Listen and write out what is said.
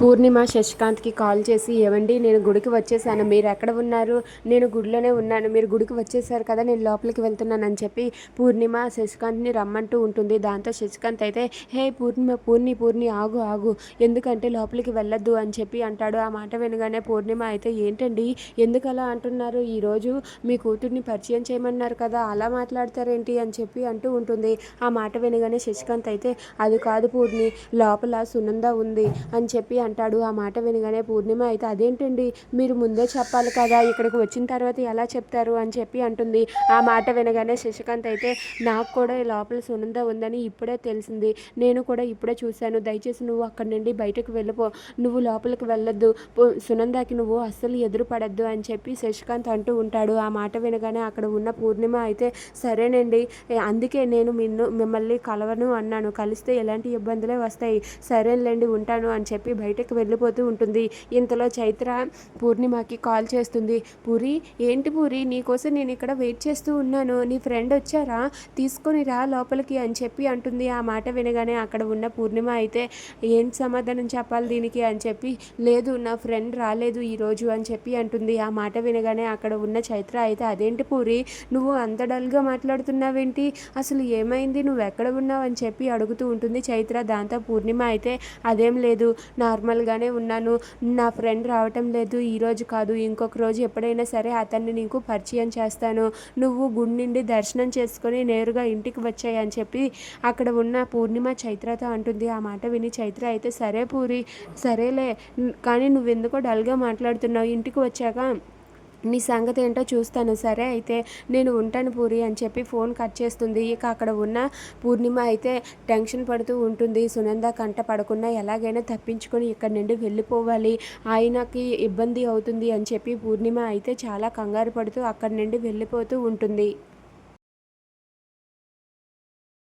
పూర్ణిమ శశికాంత్కి call చేసి ఏవండి నేను గుడికి వచ్చేసాను. మీరు ఎక్కడ ఉన్నారు? నేను గుడిలోనే ఉన్నాను. మీరు గుడికి వచ్చేసారు కదా నేను లోపలికి వెళ్తున్నానని చెప్పి పూర్ణిమ శశికాంత్ని రమ్మంటూ ఉంటుంది. దాంతో శశికాంత్ అయితే హే పూర్ణిమ పూర్ణి పూర్ణి ఆగు ఆగు. ఎందుకంటే లోపలికి వెళ్ళొద్దు అని చెప్పి అంటాడు. ఆ మాట వినగానే పూర్ణిమ అయితే ఏంటండి? ఎందుకు అలా అంటున్నారు ఈరోజు మీ కూతుర్ని పరిచయం చేయమన్నారు కదా అలా మాట్లాడతారేంటి? అని చెప్పి అంటూ ఉంటుంది. ఆ మాట వినగానే శశికాంత్ అయితే అది కాదు పూర్ణి లోపల సునంద ఉంది అని చెప్పి అంటాడు. ఆ మాట వినగానే పూర్ణిమ అయితే అదేంటండి? మీరు ముందే చెప్పాలి కదా ఇక్కడికి వచ్చిన తర్వాత ఎలా చెప్తారు అని చెప్పి అంటుంది. ఆ మాట వినగానే శశికాంత్ అయితే నాకు కూడా లోపల సునంద ఉందని ఇప్పుడే తెలిసింది. నేను కూడా ఇప్పుడే చూశాను. దయచేసి నువ్వు అక్కడి నుండి బయటకు వెళ్ళిపో. నువ్వు లోపలికి వెళ్ళొద్దు. సునందాకి సునందకి నువ్వు అస్సలు ఎదురు పడద్దు అని చెప్పి శశికాంత్ అంటూ ఉంటాడు. ఆ మాట వినగానే అక్కడ ఉన్న పూర్ణిమ అయితే సరేనండి. అందుకే నేను మిన్ను మిమ్మల్ని కలవను అన్నాను. కలిస్తే ఎలాంటి ఇబ్బందులే వస్తాయి. సరేలేండి ఉంటాను అని చెప్పి బయట బయటకు వెళ్ళిపోతూ ఉంటుంది. ఇంతలో చైత్ర పూర్ణిమకి కాల్ చేస్తుంది. పూరి ఏంటి పూరి? నీకోసం నేను ఇక్కడ వెయిట్ చేస్తూ ఉన్నాను. నీ ఫ్రెండ్ వచ్చారా? తీసుకొని రా లోపలికి అని చెప్పి అంటుంది. ఆ మాట వినగానే అక్కడ ఉన్న పూర్ణిమ అయితే ఏంటి సమాధానం చెప్పాలి దీనికి? అని చెప్పి లేదు నా ఫ్రెండ్ రాలేదు ఈరోజు అని చెప్పి అంటుంది. ఆ మాట వినగానే అక్కడ ఉన్న చైత్ర అయితే అదేంటి పూరి? నువ్వు అంత డల్గా మాట్లాడుతున్నావేంటి? అసలు ఏమైంది? నువ్వు ఎక్కడ ఉన్నావు? అని చెప్పి అడుగుతూ ఉంటుంది చైత్ర. దాంతో పూర్ణిమ అయితే అదేం లేదు. నార్మల్ నార్మల్గానే ఉన్నాను. నా ఫ్రెండ్ రావటం లేదు ఈరోజు కాదు ఇంకొక రోజు ఎప్పుడైనా సరే అతన్ని నీకు పరిచయం చేస్తాను. నువ్వు గుడి నుండి దర్శనం చేసుకొని నేరుగా ఇంటికి వచ్చాయి అని చెప్పి అక్కడ ఉన్న పూర్ణిమ చైత్రతో అంటుంది. ఆ మాట విని చైత్ర అయితే సరే పూరి సరేలే కానీ నువ్వెందుకో డల్గా మాట్లాడుతున్నావు. ఇంటికి వచ్చాక నీ సంగతి ఏంటో చూస్తాను. సరే అయితే నేను ఉంటాను పూరి అని చెప్పి ఫోన్ కట్ చేస్తుంది. ఇక అక్కడ ఉన్న పూర్ణిమ అయితే టెన్షన్ పడుతూ ఉంటుంది. సునంద కంట పడకుండా ఎలాగైనా తప్పించుకొని ఇక్కడ నుండి వెళ్ళిపోవాలి. ఆయనకి ఇబ్బంది అవుతుంది అని చెప్పి పూర్ణిమ అయితే చాలా కంగారు పడుతూ అక్కడి నుండి వెళ్ళిపోతూ ఉంటుంది.